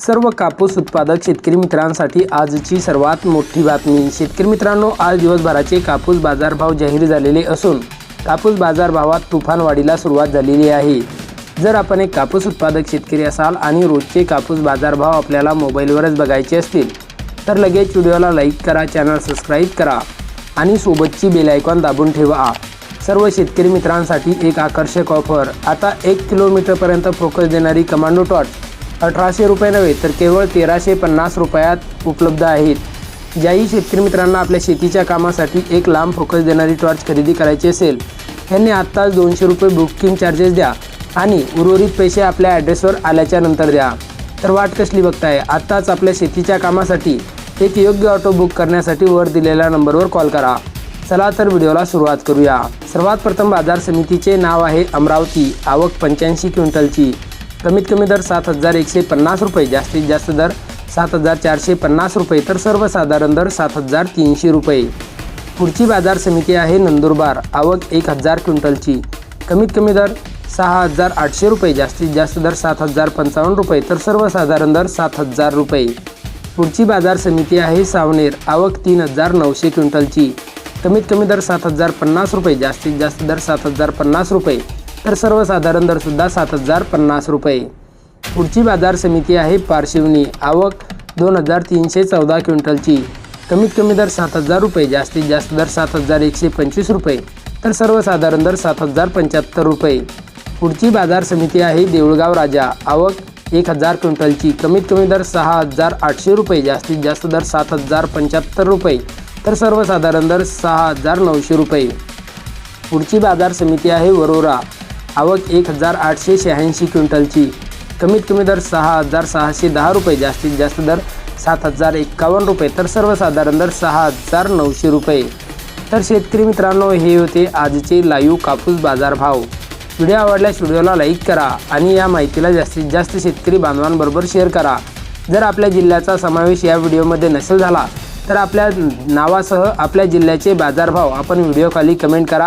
सर्व कापूस उत्पादक शेतकरी मित्रांसाठी आजची सर्वात मोठी बातमी. शेतकरी मित्रांनो आज दिवसभराचे कापूस बाजारभाव जाहीर झालेले असून कापूस बाजारभावात तुफान वाढीला सुरुवात झालेली आहे. जर आपण एक कापूस उत्पादक शेतकरी असाल आणि रोजचे कापूस बाजारभाव आपल्याला मोबाईलवरच बघायचे असतील तर लगेच व्हिडिओला लाईक करा चॅनल सबस्क्राईब करा आणि सोबतची बेल आयकॉन दाबून ठेवा. सर्व शेतकरी मित्रांसाठी एक आकर्षक ऑफर. आता एक किलोमीटरपर्यंत फोकस देणारी कमांडो टॉर्च. अठराशे रुपये नव्हे तर केवळ तेराशे पन्नास रुपयात उपलब्ध आहेत. ज्याही शेतकरी मित्रांना आपल्या शेतीच्या कामासाठी एक लांब फोकस देणारी टॉर्च खरेदी करायची असेल यांनी आत्ताच दोनशे रुपये बुकिंग चार्जेस द्या आणि उर्वरित पैसे आपल्या ॲड्रेसवर आल्याच्यानंतर द्या. तर वाट कसली बघताय? आत्ताच आपल्या शेतीच्या कामासाठी एक योग्य ऑटो बुक करण्यासाठी वर दिलेल्या नंबरवर कॉल करा. चला तर व्हिडिओला सुरुवात करूया. सर्वात प्रथम बाजार समितीचे नाव आहे अमरावती आवक पंच्याऐंशी क्विंटलची. कमीत कमी दर सात हजार एकशे पन्नास रुपये जास्तीत जास्त दर सात हजार चारशे पन्नास रुपये तर सर्वसाधारण दर सात हजार तीनशे रुपये. पुढची बाजार समिती आहे नंदुरबार आवक एक हजार क्विंटलची. कमीत कमी दर सहा हजार आठशे रुपये जास्तीत जास्त दर सात हजार पंचावन्न रुपये तर सर्वसाधारण दर सात हजार रुपये. पुढची बाजार समिती आहे सावनेर आवक तीन हजार नऊशे क्विंटलची. कमीत कमी दर सात हजार पन्नास रुपये जास्तीत जास्त दर सात हजार पन्नास रुपये. तर सर्वसाधारण दरसुद्धा सात हजार पन्नास रुपये. पुढची बाजार समिती आहे पारशिवनी. आवक दोन हजार तीनशे चौदा क्विंटलची. कमीत कमी दर सात हजार रुपये जास्तीत जास्त दर सात हजार एकशे पंचवीस रुपये. तर सर्वसाधारण दर सात हजार पंच्याहत्तर रुपये. पुढची बाजार समिती आहे देऊळगाव राजा. आवक एक हजार क्विंटलची. कमीत कमी दर सहा हजार आठशे रुपये जास्तीत जास्त दर सात हजार पंच्याहत्तर रुपये. तर सर्वसाधारण दर सहा हजार नऊशे रुपये. पुढची बाजार समिती आहे वरोरा. आवक एक हजार आठशे शहाऐंशी क्विंटलची. कमीत कमी दर सहा हजार सहाशे दहा रुपये जास्तीत जास्त दर सात हजार एक्कावन्न रुपये तर सर्वसाधारण दर सहा हजार नऊशे रुपये. तर शेतकरी मित्रांनो हे होते आजचे लाईव्ह कापूस बाजारभाव. व्हिडिओ आवडल्यास व्हिडिओला लाईक करा आणि या माहितीला जास्तीत जास्त शेतकरी बांधवांबरोबर शेअर करा. जर आपल्या जिल्ह्याचा समावेश या व्हिडिओमध्ये नसेल झाला तर आपल्या नावासह आपल्या जिल्ह्याचे बाजारभाव आपण व्हिडिओ खाली कमेंट करा.